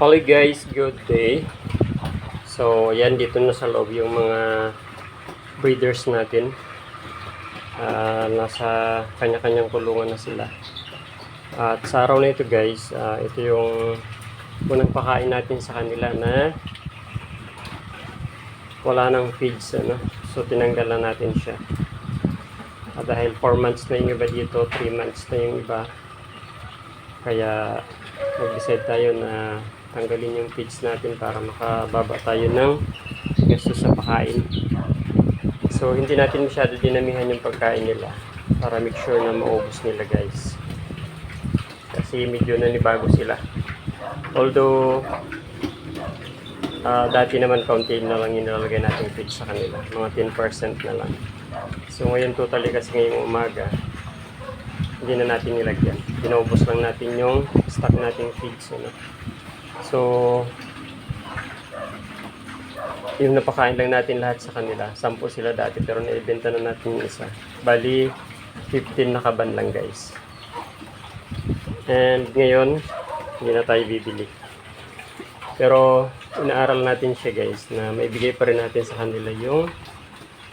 Holy guys, good day. So, yan dito na sa loob yung mga breeders natin. Ah, nasa kanya-kanyang kulungan na sila. At sa araw na ito guys, ah, ito yung unang pakain natin sa kanila na wala nang feeds. Ano? So, tinanggalan natin siya. At dahil 4 months na yung iba dito, 3 months na yung iba. Kaya nag-decide tayo na tanggalin yung feeds natin para makababa tayo ng gusto sa pakain. So, hindi natin masyado dinamihan yung pagkain nila para make sure na maubos nila guys. Kasi medyo nanibago sila. Although, ah, dati naman kaunti na lang yung natin feeds sa kanila. Mga 10% na lang. So, ngayon totally kasi ngayong umaga, hindi na natin nilagyan. Pinaubos lang natin yung stock nating feeds. Ano? So, yung napakain lang natin lahat sa kanila. Sampu sila dati pero naibenta na natin yung isa. Bali, 15 na kaban lang guys. And ngayon, hindi na tayo bibili. Pero inaaral natin siya guys na maibigay pa rin natin sa kanila yung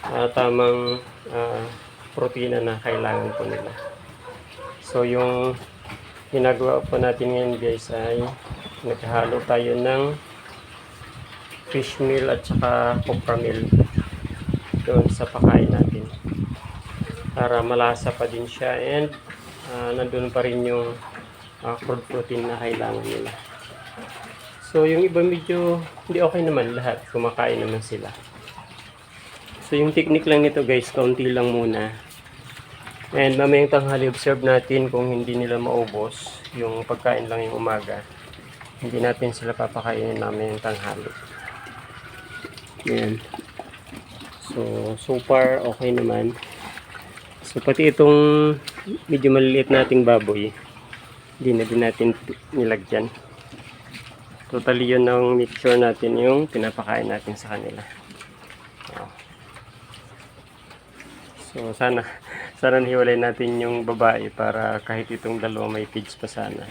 ah, tamang ah, protina na kailangan po nila. So yung ginagawa po natin ngayon guys ay naghahalo tayo ng fish meal at saka copra meal doon sa pakain natin. Para malasa pa din siya and ah, nandun pa rin yung ah, crude protein na kailangan nila. So yung iba medyo hindi okay naman lahat. Kumakain naman sila. So yung technique lang nito guys kaunti lang muna. And mamayang tanghali observe natin kung hindi nila maubos yung pagkain lang yung umaga hindi natin sila papakainin namin yung tanghali. Yan so so far okay naman. So pati itong medyo maliliit nating baboy hindi na din natin nilagyan. Totally yun ang make sure natin yung pinapakain natin sa kanila. So sana sana nahiwalay natin yung babae para kahit itong dalawa may feeds pa sana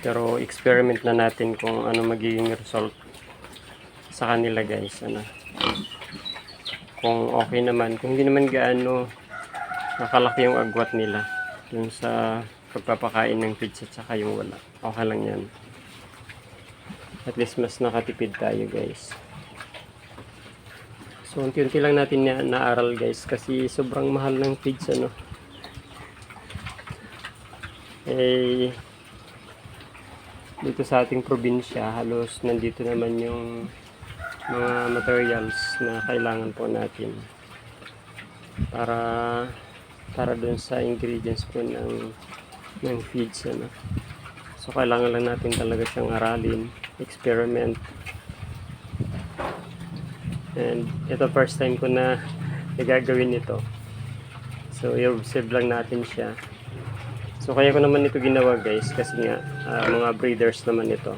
pero experiment na natin kung ano magiging result sa kanila guys ano. Kung okay naman. Kung hindi naman gaano nakalaki yung agwat nila dun sa pagpapakain ng feeds at saka yung wala. Okay lang yan at least mas nakatipid tayo guys. So unti-unti lang natin na naaral guys kasi sobrang mahal ng feeds ano eh dito sa ating probinsya halos nandito naman yung mga materials na kailangan po natin para para doon sa ingredients po ng ng feeds ano. So kailangan lang natin talaga siyang aralin, experiment. And ito first time ko na nagagawin ito. So i-observe lang natin siya. So kaya ko naman ito ginawa guys kasi nga ah, mga breeders naman ito.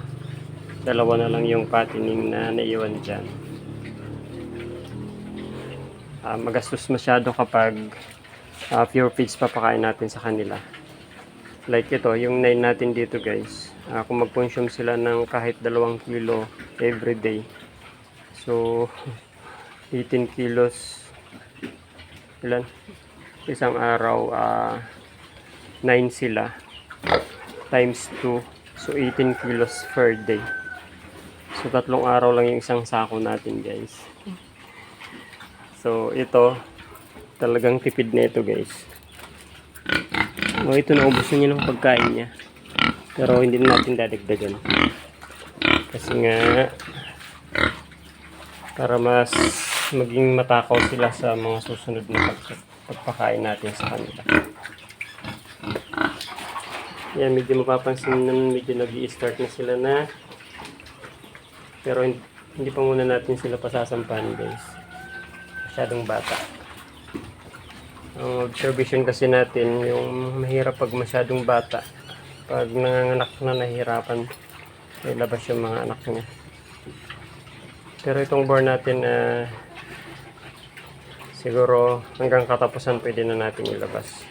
Dalawa na lang yung patining na naiwan dyan. Ah, magastos masyado kapag ah, pure feeds papakain natin sa kanila. Like ito, yung 9 natin dito guys. ah, kung mag-consume sila ng kahit 2 kilo every day. So, 18 kilos. Ilan? Isang araw, ah 9 sila times 2 so 18 kilos per day. So tatlong araw lang yung isang sako natin guys. So ito talagang tipid na ito guys. Oh ito naubos na niya ng pagkain niya. Pero hindi na natin dadagdagan. Kasi nga para mas maging matakaw sila sa mga susunod na pag- pagpakain natin sa kanila yan, medyo mapapansin na medyo nag start na sila na. Pero hin- hindi pa muna natin sila pasasampahan guys. Masyadong bata. Ang observation kasi natin yung mahirap pag masyadong bata. Pag nanganganak na nahihirapan ay labas yung mga anak niya. Pero itong born natin ah, siguro hanggang katapusan pwede na natin ilabas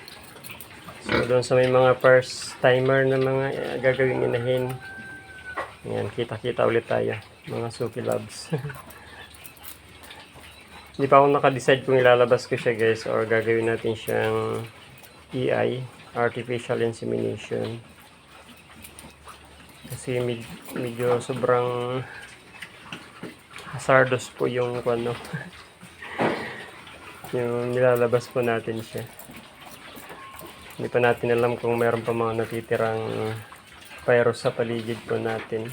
So, doon sa may mga first timer na mga uh, gagawing inahin, Ayan, kita-kita ulit tayo, mga Suki Loves. Hindi pa ako nakadecide kung ilalabas ko siya guys or gagawin natin siyang EI, Artificial Insemination. Kasi med- medyo sobrang hazardous po yung ano, yung nilalabas po natin siya. Hindi pa natin alam kung meron pa mga natitirang virus sa paligid po natin.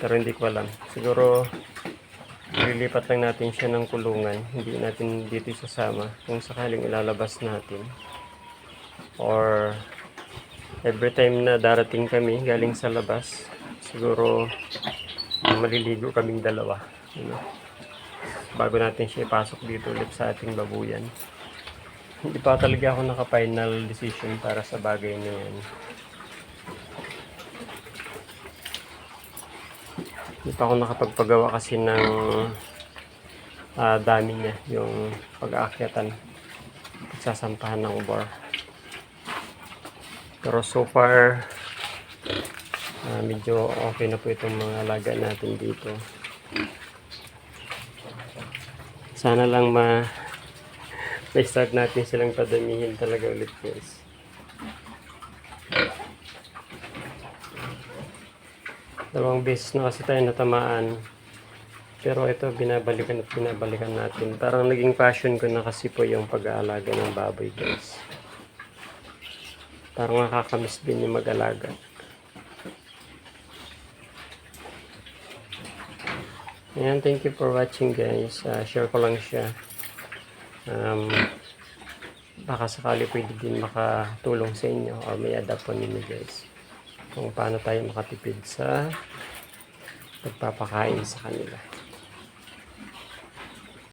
Pero hindi ko alam. Siguro lilipat lang natin siya ng kulungan. Hindi natin dito isasama kung sakaling ilalabas natin. Or every time na darating kami galing sa labas, siguro maliligo kaming dalawa. You know? Bago natin siya ipasok dito ulit sa ating babuyan. Hindi pa talaga ako naka-final decision para sa bagay na yan. Hindi pa ako nakapagpagawa kasi ng ah, dami niya, yung pag-aakyatan, pagsasampahan ng bar. Pero so far, ah, medyo okay na po itong mga alaga natin dito. Sana lang ma may start natin silang padamihin talaga ulit guys. Dalawang beses na kasi tayo natamaan. Pero ito, binabalikan at binabalikan natin. Parang naging passion ko na kasi po yung pag-aalaga ng baboy, guys. Parang nakakamiss din yung mag-alaga. Ayan, thank you for watching, guys. Ah, share ko lang siya. Um, baka sakali pwede din makatulong sa inyo or may adapt po ninyo, guys kung paano tayo makatipid sa pagpapakain sa kanila.